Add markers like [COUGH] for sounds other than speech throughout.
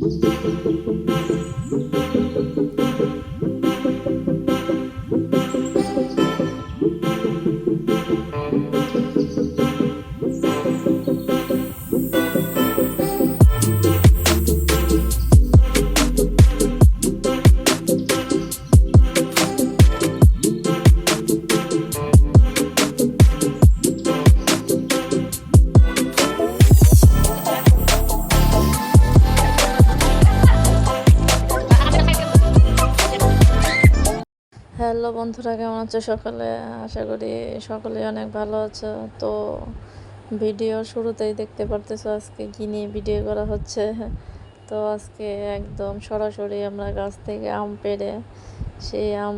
Música hello বন্ধুরা, কেমন আছো সকালে? আশা করি সকলে অনেক ভালো আছো। তো ভিডিও শুরুতেই দেখতে পারতেছো আজকে কি নিয়ে ভিডিও করা হচ্ছে। তো আজকে একদম সরাসরি আমরা গাছ থেকে আম পেড়ে, সেই আম,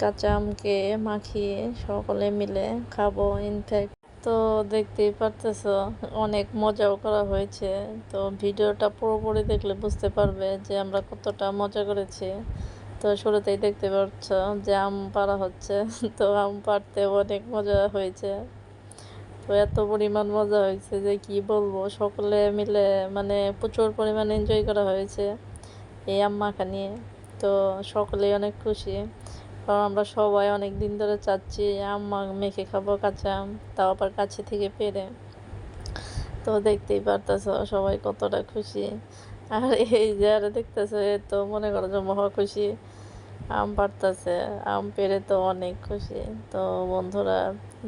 কাঁচা আমকে মাখিয়ে সকলে মিলে খাব ইনফ্যাক্ট তো দেখতেই পারতেছ, অনেক মজাও করা হয়েছে। তো ভিডিওটা পুরোপুরি দেখলে বুঝতে পারবে যে আমরা কতটা মজা করেছি। তো শুরুতেই দেখতে পাচ্ছ যে আম পাড়া হচ্ছে। [LAUGHS] তো আম পাড়তে অনেক মজা হয়েছে। তো এত পরিমাণ মজা হয়েছে যে কি বলব, সকলে মিলে মানে প্রচুর পরিমাণ এনজয় করা হয়েছে এই আম মাখা নিয়ে। তো সকলেই অনেক খুশি। কারণ আমরা সবাই অনেক দিন ধরে চাচ্ছি আম মেখে খাব কাঁচা আম, তাও আবার কাছে থেকে পেরে। তো দেখতেই পারতেছ সবাই কতটা খুশি। আর এই যে আর দেখতেছে তো মনে করো যে মহা খুশি। আম পাড়তেছে আম পেড়ে তো অনেক খুশি। তো বন্ধুরা,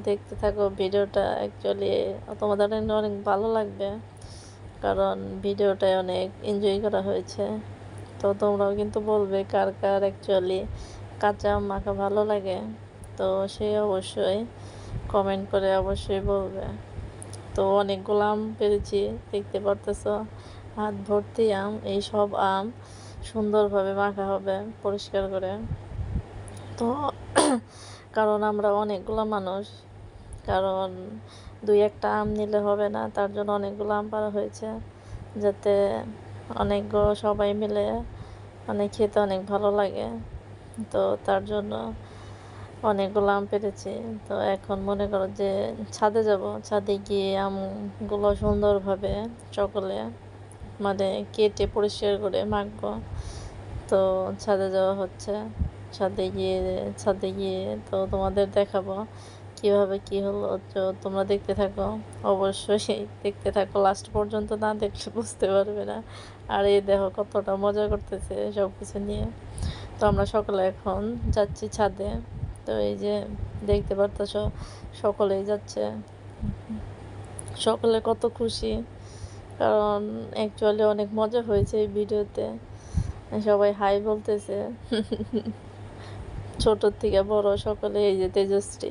দেখতে থাকো ভিডিওটা। অ্যাকচুয়ালি তোমাদের অনেক ভালো লাগবে, কারণ ভিডিওটায় অনেক এনজয় করা হয়েছে। তো তোমরাও কিন্তু বলবে কার কার অ্যাকচুয়ালি কাঁচা আম মাখা ভালো লাগে। তো সে অবশ্যই কমেন্ট করে অবশ্যই বলবে। তো অনেকগুলো আম পেরেছি, দেখতে পারতেছো। হাত ভর্তি আম, এই সব আম সুন্দরভাবে মাখা হবে, পরিষ্কার করে। তো [CLEARS THROAT] কারণ আমরা অনেকগুলো মানুষ, কারণ দুই একটা আম নিলে হবে না, তার জন্য অনেকগুলো আম পাড়া হয়েছে, যাতে অনেকগুলো সবাই মিলে অনেক খেতে অনেক ভালো লাগে। তো তার জন্য অনেকগুলো আম পেরেছি। তো এখন মনে করো যে ছাদে যাব, ছাদে গিয়ে আমগুলো সুন্দরভাবে সকলে মানে কেটে পরিষ্কার করে মাখবো। তো ছাদে যাওয়া হচ্ছে। ছাদে গিয়ে ছাদে গিয়ে তো তোমাদের দেখাবো কীভাবে কি হলো। তো তোমরা দেখতে থাকো। অবশ্যই দেখতে থাকো। লাস্ট পর্যন্ত না দেখলে বুঝতে পারবে না। আর এই দেখো কতটা মজা করতেছে সব কিছু নিয়ে। তো আমরা সকলে এখন যাচ্ছি ছাদে। তো এই যে দেখতে পারতেছ, সকলেই যাচ্ছে। সকলে কত খুশি। কারণ অ্যাকচুয়ালি অনেক মজা হয়েছে এই ভিডিওতে। সবাই হাই বলতেছে। ছোটোর থেকে বড় সকলে, এই যে তেজশ্রী।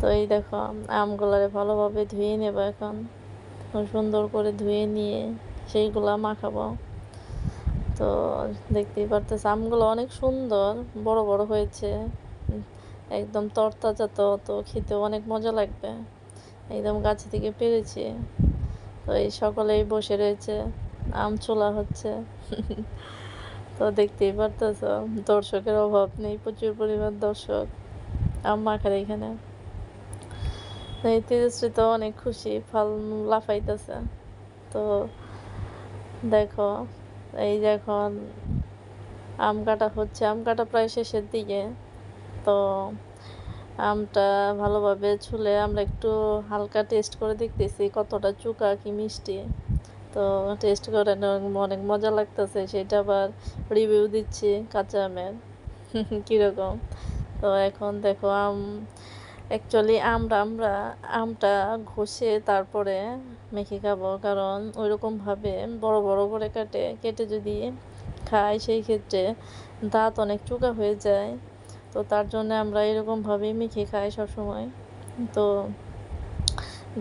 তো এই দেখো, আমগুলারে ভালোভাবে ধুয়ে নেব এখন। সুন্দর করে ধুয়ে নিয়ে সেইগুলা মাখাবো। তো দেখতেই পারতেছে, আমগুলো অনেক সুন্দর, বড় বড় হয়েছে। একদম তরতাজা তো তো খেতে অনেক মজা লাগবে। একদম গাছ থেকে পেরেছি। তো এই সকলেই বসে রয়েছে, আম চোলা হচ্ছে। তো দেখতেই পারতেছ, দর্শকের অভাব নেই, প্রচুর পরিমাণ দর্শক, আম মাখার এখানে। এই তেজশ্রী তো অনেক খুশি, ফল লাফাইতেছে। তো দেখো, এই যে এখন আম কাটা হচ্ছে, আম কাটা প্রায় শেষের দিকে। তো আমটা ভালোভাবে ছুলে আমরা একটু হালকা টেস্ট করে দেখতেছি কতটা চুকা কি মিষ্টি। তো টেস্ট করে অনেক মজা লাগতেছে, সেটা আবার রিভিউ দিচ্ছি কাঁচা আমের। [LAUGHS] কীরকম? তো এখন দেখো আম অ্যাকচুয়ালি আমরা আমরা আমটা ঘষে তারপরে মেখে খাব, কারণ ওইরকমভাবে বড় বড় করে কাটে, কেটে যদি খাই সেই ক্ষেত্রে দাঁত অনেক চোকা হয়ে যায়। তো তার জন্য আমরা এরকমভাবেই মেখে খাই সবসময়। তো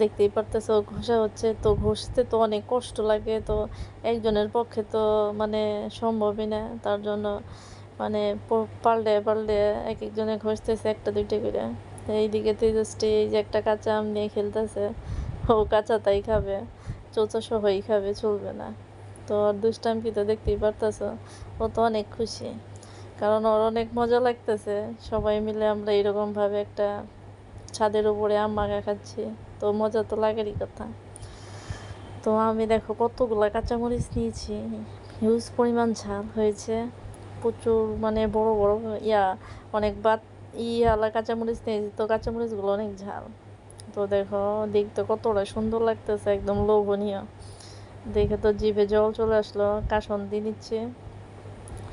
দেখতেই পারতেছো, ঘষা হচ্ছে। তো ঘষতে তো অনেক কষ্ট লাগে, তো একজনের পক্ষে তো মানে সম্ভবই না। তার জন্য মানে পাল্টে পাল্টে এক একজনে ঘষতেছে একটা দুইটা করে। এইদিকে তেজস্টি এই যে একটা কাঁচা আম নিয়ে খেলতেছে, ও কাঁচা তাই খাবে, চোচা সহই খাবে, চলবে না। তো আর দুষ্টাম কি তো দেখতেই পারতেছো, ও তো অনেক খুশি। কারণ ওর অনেক মজা লাগতেছে। সবাই মিলে আমরা এরকমভাবে একটা ছাদের উপরে আম মাখা খাচ্ছি। তো মজা তো লাগারই কথা। তো আমি দেখো কতগুলা কাঁচামরিচ নিয়েছি। হিউজ পরিমাণ ঝাল হয়েছে। প্রচুর মানে বড় বড় ইয়া, অনেক বাত ইয়ালা কাঁচামরিচ নিয়েছি। তো কাঁচামরিচগুলো অনেক ঝাল। তো দেখো, দেখতে কতটা সুন্দর লাগতেছে, একদম লোভনীয়। দেখে তো জিভে জল চলে আসলো। কাসন্দি নিচ্ছে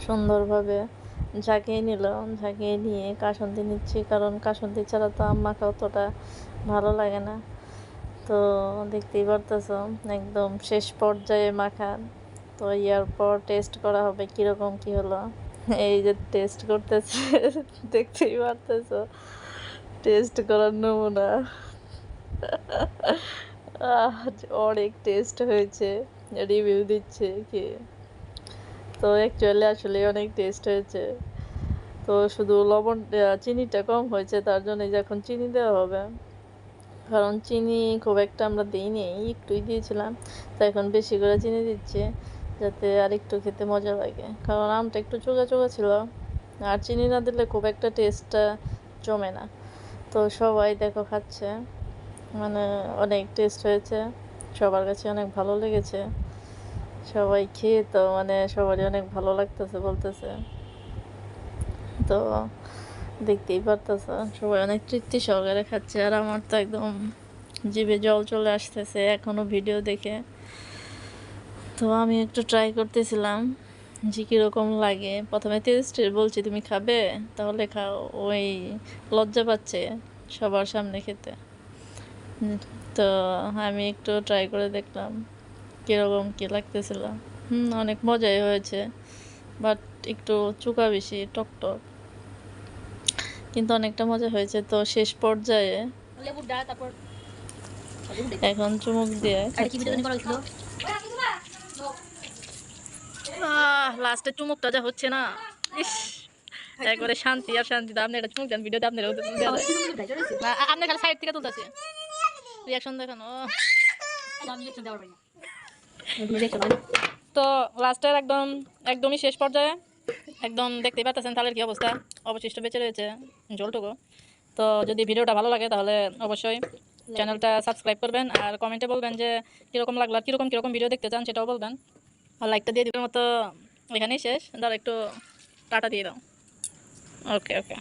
সুন্দরভাবে। ঝাঁকিয়ে নিল ঝাঁকিয়ে নিয়ে কাসন্দি নিচ্ছি, কারণ কাসন্দি ছাড়া তো আম্মাকে অতটা ভালো লাগে না। তো দেখতেই পারতেছ, একদম শেষ পর্যায়ে মাখা। তো ইয়ার পর টেস্ট করা হবে কীরকম, কি হলো? এই যে টেস্ট করতেছে, দেখতেই পারতেছ টেস্ট করার নমুনা। অনেক টেস্ট হয়েছে রিভিউ দিচ্ছে কি? তো অ্যাকচুয়ালি আসলে অনেক টেস্ট হয়েছে। তো শুধু লবণ চিনিটা কম হয়েছে, তার জন্য এখন চিনি দেওয়া হবে। কারণ চিনি খুব একটা আমরা দিইনি, একটুই দিয়েছিলাম। তো এখন বেশি করে চিনি দিচ্ছি, যাতে আর একটু খেতে মজা লাগে। কারণ আমটা একটু চোগা চোগা ছিল, আর চিনি না দিলে খুব একটা টেস্টটা জমে না। তো সবাই দেখো খাচ্ছে মানে অনেক টেস্ট হয়েছে, সবার কাছে অনেক ভালো লেগেছে। সবাই খেয়ে তো মানে সবারই অনেক ভালো লাগতেছে, বলতেছে। তো দেখতেই পারতেছ, সবাই অনেক তৃপ্তি সহকারে খাচ্ছে। আর আমার তো একদম জিভে জল চলে আসতেছে এখনও ভিডিও দেখে। তো আমি একটু ট্রাই করতেছিলাম যে কীরকম লাগে। প্রথমে টেস্ট বলছি, তুমি খাবে? তাহলে খাও। ওই লজ্জা পাচ্ছে সবার সামনে খেতে। তো আমি একটু ট্রাই করে দেখলাম। কীরকম কী লাগতেছিল? হুম অনেক মজাই হয়েছে বাট একটু চুকা বেশি টক টক। কিন্তু অনেকটা মজা হয়েছে তো শেষ পর্যায়ে। এখন চুমুক দিয়ে লাস্টে চুমুকটা যা হচ্ছে না। ইস একবারে শান্তি আর শান্তি। তো আপনি একটা চুমুক দেন ভিডিওতে আপনার আপনার খালি সাইড থেকে তুলতেছে। রিয়াকশন দেখানো। আমি রিয়েকশন দেওয়ার পারি না। তো লাস্টের একদম একদমই শেষ পর্যায়ে একদম দেখতেই পাচ্ছেন তালের কি অবস্থা। অবশিষ্ট বেঁচে রয়েছে জলটুকু। তো যদি ভিডিওটা ভালো লাগে তাহলে অবশ্যই চ্যানেলটা সাবস্ক্রাইব করবেন আর কমেন্টে বলবেন যে কীরকম লাগল আর কীরকম কীরকম ভিডিও দেখতে চান সেটাও বলবেন। আর লাইকটা দিয়ে দিবের মতো এখানেই শেষ। ধর একটু টাটা দিয়ে দাও। ওকে ওকে